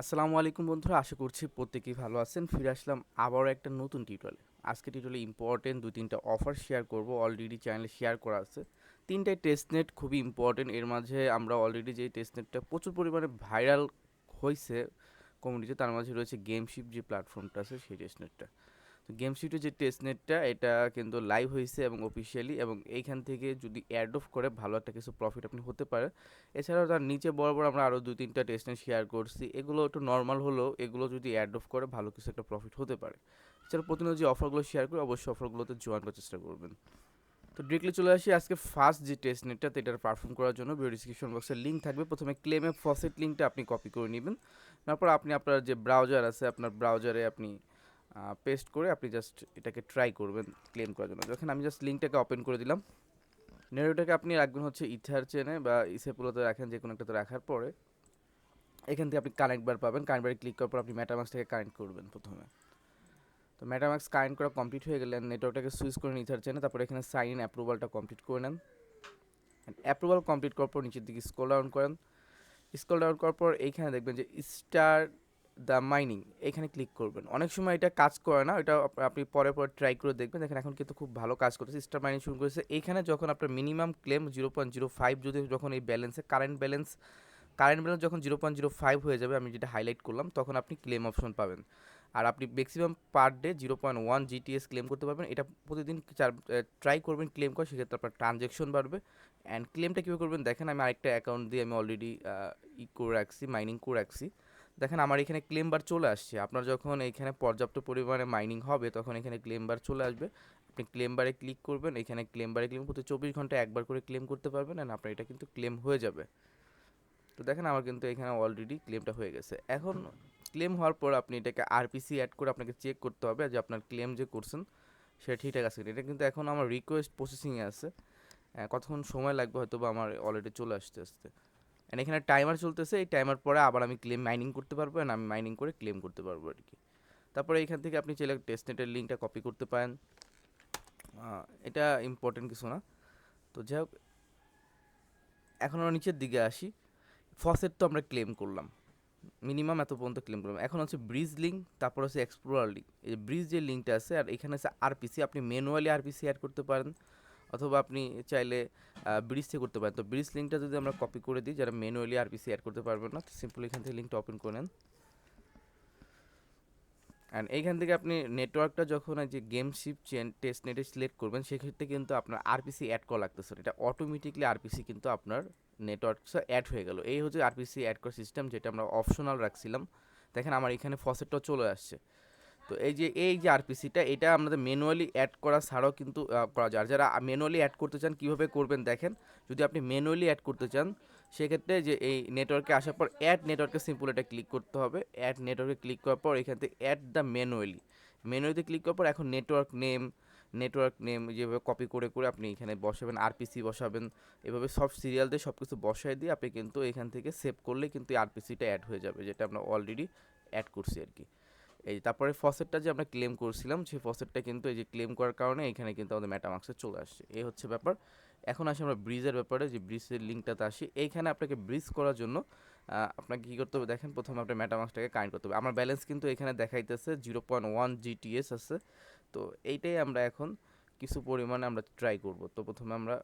আসসালামু আলাইকুম বন্ধুরা, আশা করছি প্রত্যেকেই ভালো আছেন। ফিরে আসলাম আবারও একটা নতুন টিউটোরিয়ালে আজকে টিউটোরিয়ালে ইম্পর্টেন্ট দু তিনটা অফার শেয়ার করব। অলরেডি চ্যানেলে শেয়ার করা আছে। তিনটাই টেস্টনেট খুবই ইম্পর্টেন্ট এর মাঝে আমরা অলরেডি যে টেস্টনেটটা প্রচুর পরিমাণে ভাইরাল হয়েছে কমিউনিটিতে তার মাঝে রয়েছে গেমশিপ যে প্ল্যাটফর্মটা আছে, সেই টেস্টনেটটা তো গেমশিপের যে টেস্টনেটটা এটা কিন্তু লাইভ হয়েছে এবং অফিসিয়ালি এবং এইখান থেকে যদি অ্যাড অফ করে, ভালো একটা কিছু প্রফিট আপনি হতে পারে। এছাড়াও তার নিচে বড় বড় আমরা আরও দুই তিনটা টেস্টনেট শেয়ার করছি। এগুলো একটু নর্মাল হলেও এগুলো যদি অ্যাড অফ করে, ভালো কিছু একটা প্রফিট হতে পারে। এছাড়া প্রতিনিয়ত যে অফারগুলো শেয়ার করি, অবশ্যই অফারগুলোতে জয়েন করার চেষ্টা করবেন। তো ডিরেক্টলি চলে আসি আজকে ফার্স্ট যে টেস্ট নেটটা এটার পারফর্ম করার জন্য। ভিডিও ডিসক্রিপশন বক্সের লিঙ্ক থাকবে। প্রথমে ক্লেমে ফসেট লিঙ্কটা আপনি কপি করে নেবেন। তারপর আপনি আপনার যে ব্রাউজার আছে, আপনার ব্রাউজারে আপনি পেস্ট করে আপনি জাস্ট এটাকে ট্রাই করবেন ক্লেম করার জন্য। যখন আমি জাস্ট লিঙ্কটাকে ওপেন করে দিলাম। নেরোটাকে আপনি রাখবেন হচ্ছে ইথার চেনে বা ইসেপুলোতে রাখেন, যে কোনো একটাতে রাখার পরে। এখান থেকে আপনি কানেক্ট বার পাবেন। কানেক্ট বারে ক্লিক করার পর আপনি ম্যাটামাক্সটাকে কানেক্ট করবেন প্রথমে। তো ম্যাটামাক্স কানেক্ট করা কমপ্লিট হয়ে গেলে নেটওয়ার্কটাকে সুইচ করে নিতে চেনে তারপর এখানে সাইন ইন অ্যাপ্রুভালটা কমপ্লিট করে নেন। অ্যাপ্রুভাল কমপ্লিট করার পর নিচের দিকে স্ক্রল ডাউন করেন। স্ক্রল ডাউন করার পর এইখানে দেখবেন যে স্টার দ্য মাইনিং এখানে ক্লিক করবেন। অনেক সময় এটা কাজ করে না, এটা আপনি পরে পরে ট্রাই করে দেখবেন। দেখেন এখন কিন্তু খুব ভালো কাজ করতেছে স্টার মাইনিং শুরু করেছে। এখানে যখন আপনার minimum claim zero point zero five যদি যখন এই ব্যালেন্সে কারেন্ট ব্যালেন্স কারেন্ট ব্যালেন্স যখন জিরো পয়েন্ট জিরো ফাইভ হয়ে যাবে, আমি যেটা হাইলাইট করলাম, তখন আপনি ক্লেম অপশন পাবেন। আর আপনি maximum per day zero point one GTS claim করতে পারবেন। এটা প্রতিদিন চার ট্রাই করবেন ক্লেম করা সেক্ষেত্রে আপনার ট্রানজ্যাকশন বাড়বে। অ্যান্ড ক্লেমটা কীভাবে করবেন? দেখেন আমি আরেকটা অ্যাকাউন্ট দিয়ে আমি অলরেডি ই করে রাখছি মাইনিং করে রাখছি। দেখেন আমার এখানে ক্লেম বার চলে আসছে। আপনার যখন এখানে পর্যাপ্ত পরিমাণে মাইনিং হবে, তখন এখানে ক্লেম বার চলে আসবে। আপনি ক্লেম বারে ক্লিক করবেন, এখানে ক্লেম বারে ক্লেম প্রতি চব্বিশ ঘন্টায় একবার করে ক্লেম করতে পারবেন অ্যান্ড আপনার এটা কিন্তু ক্লেম হয়ে যাবে। তো দেখেন আমার কিন্তু এখানে অলরেডি ক্লেমটা হয়ে গেছে। এখন ক্লেম হওয়ার পর আপনি এটাকে আরপিসি অ্যাড করে আপনাকে চেক করতে হবে যে আপনার ক্লেম যে করছেন, সেটা ঠিকঠাক আছে। এটা কিন্তু এখন আমার রিকোয়েস্ট প্রসেসিংয়ে আছে। কতক্ষণ সময় লাগবে হয়তো বা আমার অলরেডি চলে আসতে আসতে। অ্যান্ড এখানে টাইমার চলতেছে, এই টাইমার পরে আবার আমি ক্লেম মাইনিং করতে পারব অ্যান্ড আমি মাইনিং করে ক্লেম করতে পারব আর কি। তারপরে এখান থেকে আপনি চাইলে টেস্টনেটের লিঙ্কটা কপি করতে পারেন। এটা ইম্পর্টেন্ট কিছু না। তো যাই হোক, এখন আমরা নিচের দিকে আসি। ফসেট তো আমরা ক্লেম করলাম। মিনিমাম এত পর্যন্ত ক্লেম করলাম। এখন হচ্ছে ব্রিজ লিঙ্ক তারপর হচ্ছে এক্সপ্লোরার লিঙ্ক এই ব্রিজ যে লিঙ্কটা আছে, আর এখানে আছে আরপিসি আপনি ম্যানুয়ালি আরপিসি অ্যাড করতে পারেন। অথবা আপনি চাইলে ব্রিজ থেকে করতে পারেন। তো ব্রিজ লিঙ্কটা যদি আমরা কপি করে দিই, যারা ম্যানুয়ালি আরপিসি অ্যাড করতে পারবেন না, তো সিম্পল এখান থেকে লিঙ্কটা ওপেন করে নেন। অ্যান্ড এইখান থেকে আপনি নেটওয়ার্কটা যখন যে গেম শিপ চেন টেস্ট নেটে সিলেক্ট করবেন, সেক্ষেত্রে কিন্তু আপনার আরপিসি অ্যাড করা লাগতেছে। এটা অটোমেটিকলি আরপিসি কিন্তু আপনার নেটওয়ার্কটা অ্যাড হয়ে গেল। এই হচ্ছে আরপিসি অ্যাড করার সিস্টেম যেটা আমরা অপশনাল রাখছিলাম। দেখেন আমার এখানে ফসেটটাও চলে আসছে। তো এই যে এই যে আরপিসিটা, এটা আমাদের ম্যানুয়ালি অ্যাড করা ছাড়াও কিন্তু করা যায়। যারা ম্যানুয়ালি অ্যাড করতে চান, কীভাবে করবেন দেখেন? যদি আপনি ম্যানুয়ালি অ্যাড করতে চান, সেক্ষেত্রে যে এই নেটওয়ার্কে আসার পর অ্যাড নেটওয়ার্কে সিম্পল এটা ক্লিক করতে হবে। অ্যাড নেটওয়ার্কে ক্লিক করার পর এখান থেকে অ্যাড দ্য ম্যানুয়ালি ম্যানুয়ালিতে ক্লিক করার পর এখন নেটওয়ার্ক নেম নেটওয়ার্ক নেম যেভাবে কপি করে করে আপনি এখানে বসাবেন, আরপিসি বসাবেন, এভাবে সব সিরিয়াল দিয়ে সব কিছু বসায় দিয়ে আপনি কিন্তু এখান থেকে সেভ করলে কিন্তু আরপিসিটা অ্যাড হয়ে যাবে, যেটা আমরা অলরেডি অ্যাড করছি আর কি। এই তারপরে ফসেটটা যে আমরা ক্লেম করছিলাম, সেই ফসেটটা কিন্তু এই যে ক্লেম করার কারণে এখানে কিন্তু আমাদের ম্যাটামাক্সে চলে আসছে। এই হচ্ছে ব্যাপার। এখন আসি আমরা ব্রিজের ব্যাপারে, যে ব্রিজের লিঙ্কটাতে আসি। এইখানে আপনাকে ব্রিজ করার জন্য আপনাকে কী করতে হবে দেখেন, প্রথমে আপনার ম্যাটামাক্সটাকে কানেক্ট করতে হবে। আমার ব্যালেন্স কিন্তু এখানে দেখাইতেছে জিরো পয়েন্ট ওয়ান জিটিএস আছে। তো এইটাই আমরা এখন কিছু পরিমাণে আমরা ট্রাই করব। তো প্রথমে আমরা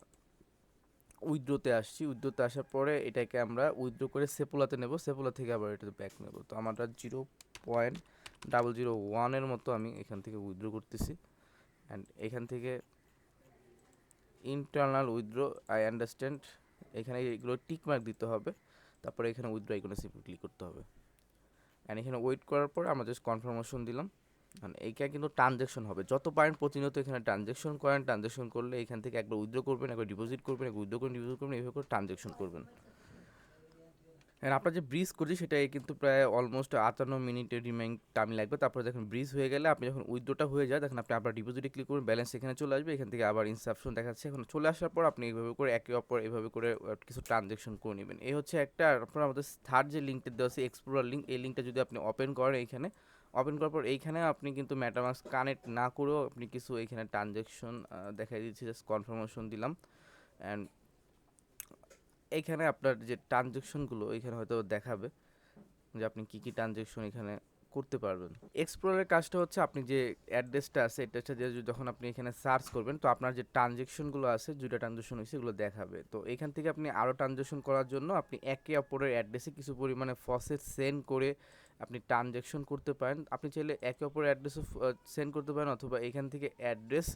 উইথড্রোতে আসছি। উইথড্রোতে আসার পরে এটাকে আমরা উইথড্রো করে সেপুলাতে নেব। সেপুলা থেকে আবার এটাতে ব্যাক নেব। তো আমরা জিরো পয়েন্ট ডাবল জিরো ওয়ানের মতো আমি এখান থেকে উইথড্রো করতেছি। অ্যান্ড এখান থেকে ইন্টারনাল উইথড্রো আই আন্ডারস্ট্যান্ড এখানে এগুলো টিক মার্ক দিতে হবে। তারপরে এখানে উইথড্রো আইকনে সিম্পল ক্লিক করতে হবে। অ্যান্ড এখানে ওয়েট করার পর আমরা জাস্ট কনফার্মেশন দিলাম। মানে এইখানে কিন্তু ট্রানজ্যাকশন হবে। যত পারেন প্রতিনিয়ত এখানে ট্রানজ্যাকশন করেন ট্রানজ্যাকশন করলে এখান থেকে একবার উইথড্রো করবেন, একবার ডিপোজিট করবেন, একবার উইথড্রো করেন ডিপোজিট করবেন, এইভাবে করে ট্রানজ্যাকশন করবেন। আপনার যে ব্রিজ করছি সেটা কিন্তু প্রায় অলমোস্ট আটান্ন মিনিটের রিমাইং টাইম লাগবে। তারপরে দেখুন ব্রিজ হয়ে গেলে আপনি যখন উইথড্রোটা হয়ে যায়, দেখেন আপনি আবার ডিপোজিটে ক্লিক করুন ব্যালেন্স এখানে চলে আসবে, এখান থেকে আবার ইনসাপশন দেখাচ্ছে। এখন চলে আসার পর আপনি এইভাবে করে একে অপর এভাবে করে কিছু ট্রানজ্যাকশন করে নেবেন। এই হচ্ছে একটা আপনার আমাদের থার্ড যে লিঙ্কটা দেওয়া আছে এক্সপ্লোরার লিঙ্ক এই লিঙ্কটা যদি আপনি ওপেন করেন এইখানে ওপেন করার পর এইখানে আপনি কিন্তু ম্যাটামাক্স কানেক্ট না করেও আপনি কিছু এইখানে ট্রানজ্যাকশন দেখাই দিচ্ছি জাস্ট কনফার্মেশন দিলাম। অ্যান্ড এইখানে আপনার যে ট্রানজ্যাকশনগুলো এখানে হয়তো দেখাবে যে আপনি কী কী ট্রানজ্যাকশন এখানে করতে পারবেন। এক্সপ্লোরের কাজটা হচ্ছে আপনি যে অ্যাড্রেসটা আছে অ্যাড্রেসটা দিয়ে যখন আপনি এখানে সার্চ করবেন, তো আপনার যে ট্রানজেকশনগুলো আছে, দুইটা ট্রানজেকশন হয়েছে এগুলো দেখাবে। তো এখান থেকে আপনি আরও ট্রানজেকশন করার জন্য আপনি একে অপরের অ্যাড্রেসে কিছু পরিমাণে ফসেট সেন্ড করে আপনি ট্রানজ্যাকশন করতে পারেন। আপনি চাইলে একে অপরের অ্যাড্রেসে সেন্ড করতে পারেন অথবা এখান থেকে অ্যাড্রেস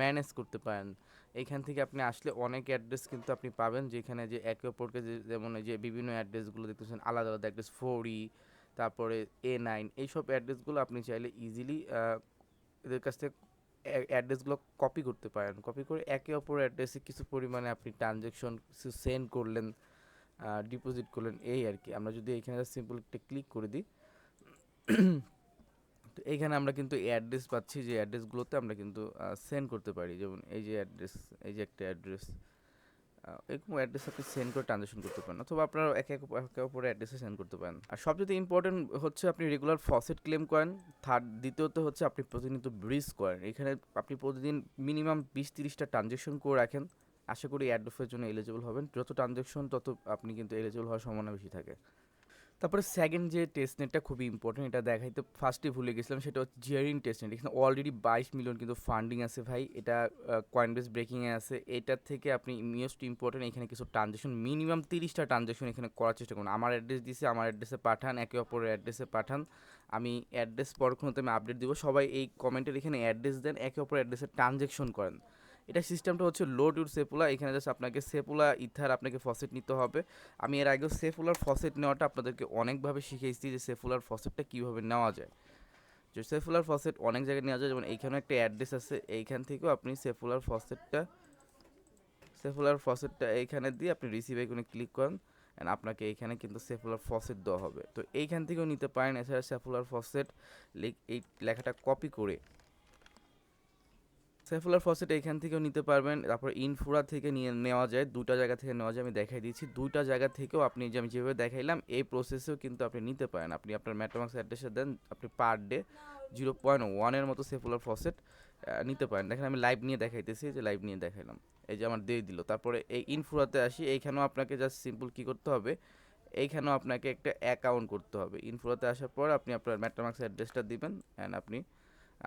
ম্যানেজ করতে পারেন। এইখান থেকে আপনি আসলে অনেক অ্যাড্রেস কিন্তু আপনি পাবেন, যেখানে যে একে অপরকে যেমন যে বিভিন্ন অ্যাড্রেসগুলো দেখতেছেন, আলাদা আলাদা অ্যাড্রেস ফোর ই তারপরে এ নাইন এইসব অ্যাড্রেসগুলো আপনি চাইলে ইজিলি এদের কাছ থেকে অ্যাড্রেসগুলো কপি করতে পারেন। কপি করে একে অপর অ্যাড্রেসে কিছু পরিমাণে আপনি ট্রানজ্যাকশন কিছু সেন্ড করলেন ডিপোজিট করলেন, এই আর কি। আমরা যদি এখানে সিম্পল একটা ক্লিক করে দিই তো এইখানে আমরা কিন্তু এই অ্যাড্রেস পাচ্ছি, যে অ্যাড্রেসগুলোতে আমরা কিন্তু সেন্ড করতে পারি। যেমন এই যে অ্যাড্রেস এই যে একটা অ্যাড্রেস এরকম অ্যাড্রেস আপনি সেন্ড করে ট্রানজাকশন করতে পারেন, অথবা আপনারা একে একে একে অপরের অ্যাড্রেসে সেন্ড করতে পারেন। আর সবচেয়ে ইম্পর্টেন্ট হচ্ছে আপনি রেগুলার ফসেট ক্লেম করেন থার্ড দ্বিতীয়ত হচ্ছে আপনি প্রতিনিয়ত ব্রিজ করেন। এখানে আপনি প্রতিদিন মিনিমাম বিশ, তিরিশটা ট্রানজেকশন করে রাখেন। আশা করি অ্যাড্রেসের জন্য এলিজিবল হবেন। যত ট্রানজেকশন তত আপনি কিন্তু এলিজিবল হওয়ার সম্ভাবনা বেশি থাকে। তারপরে সেকেন্ড যে টেস্ট নেটটা খুবই ইম্পর্টেন্ট এটা দেখাইতে ফার্স্টে ভুলে গেছিলাম, সেটা হচ্ছে জিয়ারিং টেস্ট নেট এখানে অলরেডি বাইশ মিলিয়ন কিন্তু ফান্ডিং আছে ভাই। এটা কয়েনবেস ব্রেকিংয়ে আছে। এটার থেকে আপনি মোস্ট ইম্পর্টেন্ট এখানে কিছু ট্রানজেকশন মিনিমাম তিরিশটা ট্রানজেকশন এখানে করার চেষ্টা করুন। আমার অ্যাড্রেস দিছে, আমার অ্যাড্রেসে পাঠান, একে অপরের অ্যাড্রেসে পাঠান। আমি অ্যাড্রেস পরক্ষণতে আমি আপডেট দিব। সবাই এই কমেন্টের এখানে অ্যাড্রেস দেন, একে অপরের অ্যাড্রেসে ট্রানজেকশন করেন। এটা সিস্টেমটা হচ্ছে লোড ইউর সেপুলা এখানে জাস্ট আপনাকে সেপুলা ইথার আপনাকে ফসেট নিতে হবে। আমি এর আগেও সেফুলার ফসেট নেওয়াটা আপনাদেরকে অনেকভাবে শিখিয়েছি যে সেফুলার ফসেটটা কীভাবে নেওয়া যায়। যে সেফুলার ফসেট অনেক জায়গায় নেওয়া যায়, যেমন এইখানে একটা অ্যাড্রেস আছে, এইখান থেকেও আপনি সেফুলার ফসেটটা সেফুলার ফসেটটা এইখানে দিয়ে আপনি রিসিভ আইকনে ক্লিক করেন অ্যান্ড আপনাকে এইখানে কিন্তু সেফুলার ফসেট দেওয়া হবে। তো এইখান থেকেও নিতে পারেন, এছাড়া সেফুলার ফসেট এই লেখাটা কপি করে সাইফুলার ফসেট এখান থেকেও নিতে পারবেন। তারপর ইনফুরা থেকে নিয়ে নেওয়া যায়। দুটা জায়গা থেকে নেওয়া যায়, আমি দেখাই দিচ্ছি। দুইটা জায়গা থেকেও আপনি যে আমি যেভাবে দেখাইলাম, এই প্রসেসেও কিন্তু আপনি নিতে পারেন। আপনি আপনার ম্যাট্রোমাক্স অ্যাড্রেসে দেন, আপনি পার ডে জিরো পয়েন্ট ওয়ানের মতো সেফুলার ফসেট নিতে পারেন। দেখেন আমি লাইভ নিয়ে দেখাইতেছি, যে লাইভ নিয়ে দেখাইলাম। এই যে আমার দিয়ে দিল। তারপরে এই ইনফুরাতে আসি, এইখানেও আপনাকে জাস্ট সিম্পল কী করতে হবে? এইখানেও আপনাকে একটা অ্যাকাউন্ট করতে হবে। ইনফুরাতে আসার পর আপনি আপনার ম্যাট্রোমাক্স অ্যাড্রেসটা দিবেন অ্যান্ড আপনি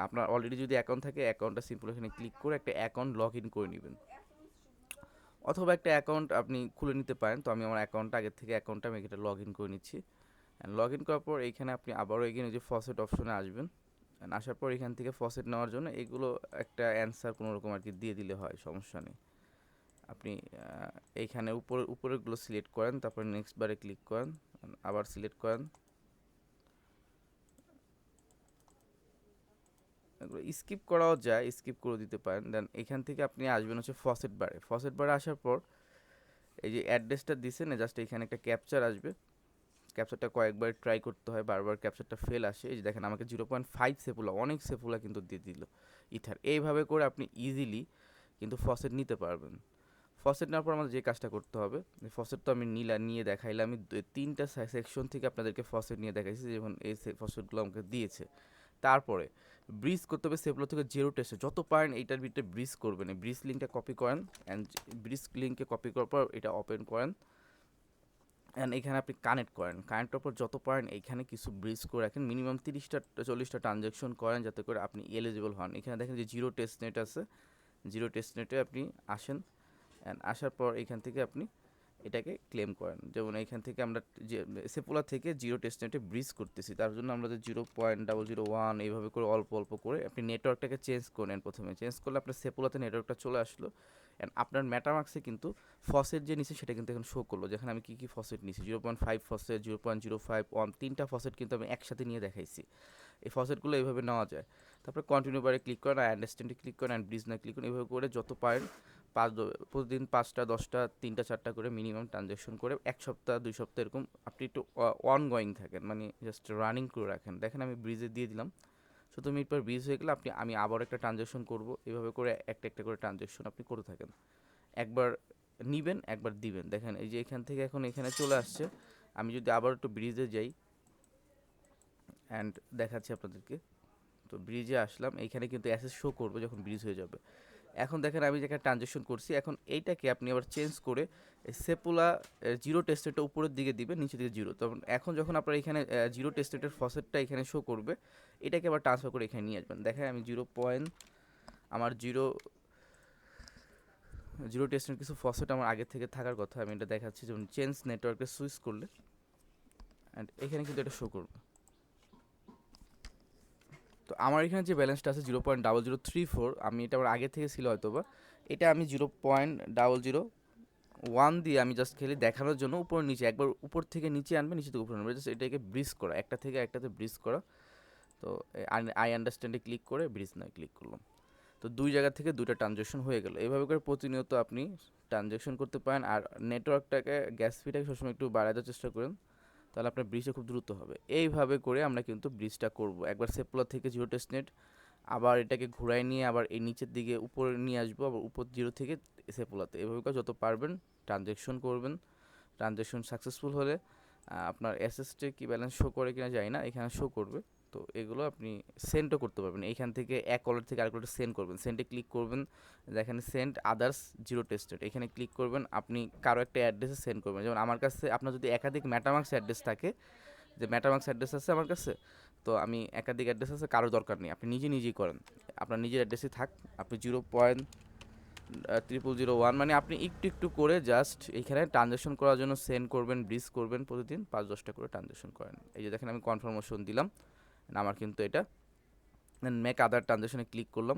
আপনার অলরেডি যদি অ্যাকাউন্ট থাকে অ্যাকাউন্টটা সিম্পল এখানে ক্লিক করে একটা অ্যাকাউন্ট লগ ইন করে নেবেন। অথবা একটা অ্যাকাউন্ট আপনি খুলে নিতে পারেন। তো আমি আমার অ্যাকাউন্টটা আগের থেকে অ্যাকাউন্টটা আমি এটা লগ ইন করে নিচ্ছি। অ্যান্ড লগ ইন করার পর এইখানে আপনি আবারও এখানে যে ফসেট অপশনে আসবেন। And আসার পর এখান থেকে ফসেট নেওয়ার জন্য এগুলো একটা অ্যান্সার কোনো রকম আর কি দিয়ে দিলে হয়, সমস্যা নেই। আপনি এইখানে উপরে উপরেগুলো সিলেক্ট করেন, তারপর নেক্সট বারে ক্লিক করেন, আবার সিলেক্ট করেন। এগুলো স্কিপ করাও যায় স্কিপ করে দিতে পারেন। দেন এখান থেকে আপনি আসবেন হচ্ছে ফসেট বারে ফসেট বারে আসার পর এই যে অ্যাড্রেসটা দিছেন জাস্ট এখানে একটা ক্যাপচার আসবে। ক্যাপচারটা কয়েকবার ট্রাই করতে হয়, বারবার ক্যাপচারটা ফেল আসে। এই যে দেখেন, আমাকে জিরো পয়েন্ট ফাইভ সেফুলা অনেক সেফুলা কিন্তু দিয়ে দিল ইথার। এইভাবে করে আপনি ইজিলি কিন্তু ফসেট নিতে পারবেন। ফসেট নেওয়ার পর আমাদের যে কাজটা করতে হবে ফসেট তো আমি নিলা, নিয়ে দেখাইলাম। আমি তিনটা সেকশন থেকে আপনাদেরকে ফসেট নিয়ে দেখাইছি, যেমন এই ফসেটগুলো আমাকে দিয়েছে। তারপরে ব্রিজ করতে হবে সেগুলো থেকে জিরো টেস্টে যত পারেন এইটার ভিতরে ব্রিজ করবেন। এই ব্রিজ লিঙ্কটা কপি করেন অ্যান্ড ব্রিজ লিঙ্কে কপি করার পর এটা ওপেন করেন। অ্যান্ড এখানে আপনি কানেক্ট করেন। কানেক্টের পর যত পারেন এইখানে কিছু ব্রিজ করে রাখেন। মিনিমাম তিরিশটা চল্লিশটা ট্রানজ্যাকশন করেন যাতে করে আপনি এলিজিবল হন। এখানে দেখেন যে জিরো টেস্ট নেট আছে। জিরো টেস্ট নেটে আপনি আসেন। অ্যান্ড আসার পর এখান থেকে আপনি এটাকে ক্লেম করেন। যেমন এখান থেকে আমরা যে সেপোলা থেকে জিরো টেস্ট নেটে ব্রিজ করতেছি। তার জন্য আমরা যে zero point double zero one এইভাবে করে অল্প অল্প করে আপনি নেটওয়ার্কটাকে চেঞ্জ করেন প্রথমে। চেঞ্জ করলে আপনার সেপোলাতে নেটওয়ার্কটা চলে আসলো। অ্যান্ড আপনার ম্যাটামার্ক্সে কিন্তু ফসেট যে নিছে সেটা কিন্তু এখন শো করল। যেখানে আমি কী কী ফসেট নিছি? Zero point five faucet zero point zero five one তিনটা ফসেট কিন্তু আমি একসাথে নিয়ে দেখাইছি। এই ফসেটগুলো এইভাবে নেওয়া যায়। তারপরে কন্টিনিউ বারে ক্লিক করেন আর আন্ডারস্ট্যান্ডে ক্লিক করেন অ্যান্ড ব্রিজ না ক্লিক করেন, এইভাবে করে যত পারেন পাঁচ প্রতিদিন পাঁচটা, দশটা, তিনটা, চারটা করে মিনিমাম ট্রানজ্যাকশন করে এক সপ্তাহ, দুই সপ্তাহ এরকম আপনি একটু অন গোয়িং থাকেন মানে জাস্ট রানিং করে রাখেন। দেখেন আমি ব্রিজে দিয়ে দিলাম। সতেরো মিনিট পর ব্রিজ হয়ে গেলে আপনি, আমি আবার একটা ট্রানজ্যাকশন করব। এভাবে করে একটা একটা করে ট্রানজ্যাকশন আপনি করে থাকেন। একবার নিবেন, একবার দিবেন। দেখেন এই যে এখান থেকে এখন এখানে চলে আসছে। আমি যদি আবার একটু ব্রিজে যাই অ্যান্ড দেখাচ্ছি আপনাদেরকে। তো ব্রিজে আসলাম। এইখানে কিন্তু অ্যাসেস শো করবে যখন ব্রিজ হয়ে যাবে। এখন দেখেন আমি যেখানে ট্রানজেকশন করছি, এখন এইটাকে আপনি আবার চেঞ্জ করে সেপুলা জিরো টেস্টেটটা উপরের দিকে দিবেন, নিচের দিকে জিরো তখন এখন যখন আপনার এখানে জিরো টেস্টেটের ফসেটটা এখানে শো করবে, এটাকে আবার ট্রান্সফার করে এখানে নিয়ে আসবেন। দেখেন আমি জিরো পয়েন্ট আমার জিরো জিরো টেস্টের কিছু ফসেট আমার আগে থেকে থাকার কথা, আমি এটা দেখাচ্ছি। যেমন চেঞ্জ নেটওয়ার্কে সুইচ করলে অ্যান্ড এখানে কিন্তু এটা শো করবে। তো আমার এখানে যে ব্যালেন্সটা আছে zero point double zero three four আমি এটা আমার আগে থেকে ছিল হয়তো বা এটা আমি zero point double zero one দিয়ে আমি জাস্ট খেলি দেখানোর জন্য উপর নিচে, একবার উপর থেকে নিচে আনবে, নিচে থেকে উপরে আনবে জাস্ট এটাকে ব্রিজ করা, একটা থেকে একটাতে ব্রিজ করা। তো আই আন্ডারস্ট্যান্ডে ক্লিক করে ব্রিজ নয় ক্লিক করলাম। তো দুই জায়গা থেকে দুইটা ট্রানজ্যাকশন হয়ে গেল। এভাবে করে প্রতিনিয়ত আপনি ট্রানজ্যাকশন করতে পারেন আর নেটওয়ার্কটাকে গ্যাস ফিটাকে সবসময় একটু বাড়াতে চেষ্টা করেন। তাহলে আপনার ব্রিজটা খুব দ্রুত হবে। এইভাবে করে আমরা কিন্তু ব্রিজটা করব। একবার সেপলা থেকে জিরো টেস্ট নেট আবার এটাকে ঘুরাই নিয়ে আবার এই নিচের দিকে উপরে নিয়ে আসব, আবার উপর জিরো থেকে সেপোলাতে এভাবে করে যত পারবেন ট্রানজ্যাকশন করবেন। ট্রানজ্যাকশন সাকসেসফুল হলে আপনার এসএসটি কি ব্যালেন্স শো করে কিনা যায় না, এখানে শো করবে। তো এগুলো আপনি সেন্ডও করতে পারবেন। এইখান থেকে এক কলার থেকে আরেক কলার সেন্ড করবেন। সেন্ডে ক্লিক করবেন যেখানে সেন্ড আদার্স জিরো টেস্টেড এখানে ক্লিক করবেন, আপনি কারও একটা অ্যাড্রেসে সেন্ড করবেন। যেমন আমার কাছে, আপনার যদি একাধিক ম্যাটামার্কস অ্যাড্রেস থাকে, যে ম্যাটামার্কস অ্যাড্রেস আছে আমার কাছে, তো আমি একাধিক অ্যাড্রেস আছে কারও দরকার নেই। আপনি নিজে নিজেই করেন। আপনার নিজের অ্যাড্রেসে থাক, আপনি zero point triple zero one মানে আপনি একটু একটু করে জাস্ট এখানে ট্রানজ্যাকশন করার জন্য সেন্ড করবেন ব্রিজ করবেন প্রতিদিন, পাঁচ দশটা করে ট্রানজ্যাকশন করেন। এই যে দেখেন আমি কনফার্মেশন দিলাম। আমার কিন্তু এটা মেক আদার ট্রানজ্যাকশনে ক্লিক করলাম।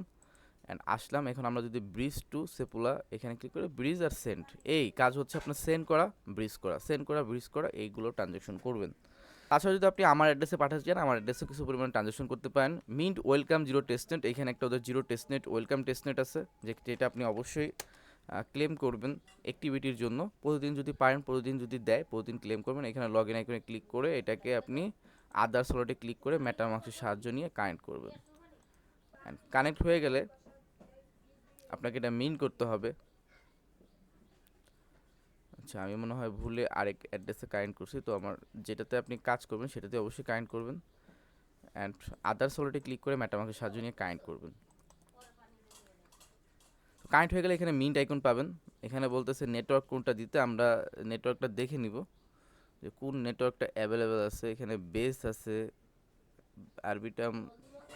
অ্যান্ড আসলাম। এখন আমরা যদি ব্রিজ টু সেপুলা এখানে ক্লিক করে ব্রিজ আর সেন্ড এই কাজ হচ্ছে আপনার সেন্ড করা ব্রিজ করা। সেন্ড করা ব্রিজ করা, এইগুলো ট্রানজ্যাকশন করবেন। তাছাড়া যদি আপনি আমার অ্যাড্রেসে পাঠাতে চান, আমার অ্যাড্রেসে কিছু পরিমাণে ট্রানজ্যাকশন করতে পারেন। মিন্ট ওয়েলকাম জিরো টেস্টনেট এখানে একটা ওদের জিরো টেস্টনেট ওয়েলকাম টেস্টনেট আছে যেটা আপনি অবশ্যই ক্লেম করবেন অ্যাক্টিভিটির জন্য। প্রতিদিন যদি পারেন, প্রতিদিন যদি দেয়, প্রতিদিন ক্লেম করবেন। এখানে লগ ইন আইকনে ক্লিক করে এটাকে আপনি আদার স্লটে ক্লিক করে ম্যাটারমার্কসের সাহায্য নিয়ে কানেক্ট করবেন। কানেক্ট হয়ে গেলে আপনাকে এটা মিন করতে হবে। আচ্ছা আমি মনে হয় ভুলে আরেক অ্যাড্রেসে কানেক্ট করছি, তো আমার যেটাতে আপনি কাজ করবেন সেটাতে অবশ্যই কানেক্ট করবেন। অ্যান্ড আদার সোলেটে ক্লিক করে ম্যাটামার্কের সাহায্য নিয়ে কানেক্ট করবেন। কানেক্ট হয়ে গেলে এখানে মিন্ট আইকন পাবেন। এখানে বলতেছে নেটওয়ার্ক কোনটা দিতে, আমরা নেটওয়ার্কটা দেখে নিব। যে কোন নেটওয়ার্কটা অ্যাভেলেবেল আছে, এখানে বেস আছে আরবিটাম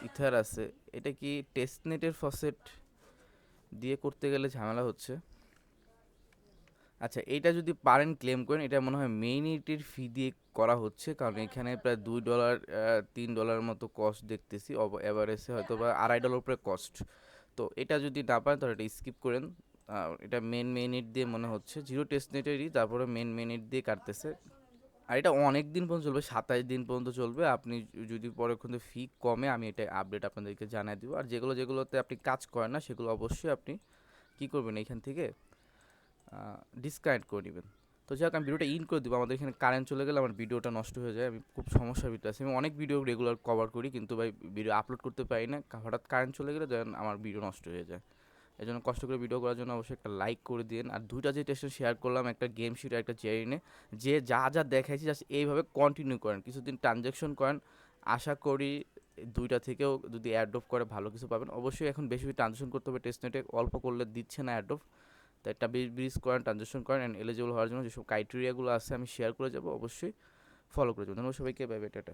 ইথার আছে, এটা কি টেস্ট নেটের ফসেট দিয়ে করতে গেলে ঝামেলা হচ্ছে? আচ্ছা এটা যদি পারেন ক্লেম করেন, এটা মনে হয় মেইনিটির ফি দিয়ে করা হচ্ছে, কারণ এখানে প্রায় দুই ডলার তিন ডলার মতো কস্ট দেখতেছি এভারেজে হয়তো বা আড়াই ডলার উপরে কস্ট তো এটা যদি না পারেন, তাহলে এটা স্কিপ করেন। এটা মেন মেনিট দিয়ে মনে হচ্ছে জিরো টেস্ট নেটেরই তারপরে মেন মেনিট দিয়ে কাটতেছে। আর এটা অনেক দিন পর্যন্ত চলবে, সাতাশ দিন পর্যন্ত চলবে। আপনি যদি পরক্ষণে ফি কমে, আমি এটা আপডেট আপনাদেরকে জানিয়ে দেবো। আর যেগুলো, যেগুলোতে আপনি কাজ করেন না, সেগুলো অবশ্যই আপনি কী করবেন এখান থেকে ডিসকানেক্ট করে নেবেন। তো যাই হোক, আমি ভিডিওটা ইন করে দেবো। আমাদের এখানে কারেন্ট চলে গেলে আমার ভিডিওটা নষ্ট হয়ে যায়। আমি খুব সমস্যার ভিতরে আছি। আমি অনেক ভিডিও রেগুলার কভার করি, কিন্তু ভাই ভিডিও আপলোড করতে পারি না। হঠাৎ কারেন্ট চলে গেলে আমার ভিডিও নষ্ট হয়ে যায়। এই জন্য কষ্ট করে ভিডিও করার জন্য অবশ্যই একটা লাইক করে দিন আর দুইটা যে টেস্ট শেয়ার করলাম, একটা গেম শিট একটা চেয়ারিনে যে যা যা দেখাইছি জাস্ট এইভাবে কন্টিনিউ করেন। কিছুদিন ট্রানজ্যাকশন করেন, আশা করি দুইটা থেকেও যদি অ্যাডপ করে ভালো কিছু পাবেন। অবশ্যই এখন বেশি বেশি ট্রানজ্যাকশন করতে হবে টেস্ট নেটে অল্প করলে দিচ্ছে না অ্যাডপ তো একটা ব্রিজ করেন ট্রানজ্যাকশন করেন অ্যান্ড এলিজিবল হওয়ার জন্য যেসব ক্রাইটেরিয়াগুলো আছে আমি শেয়ার করে যাব, অবশ্যই ফলো করে যাব। ধন্যবাদ সবাইকে বাই বাই টাটা।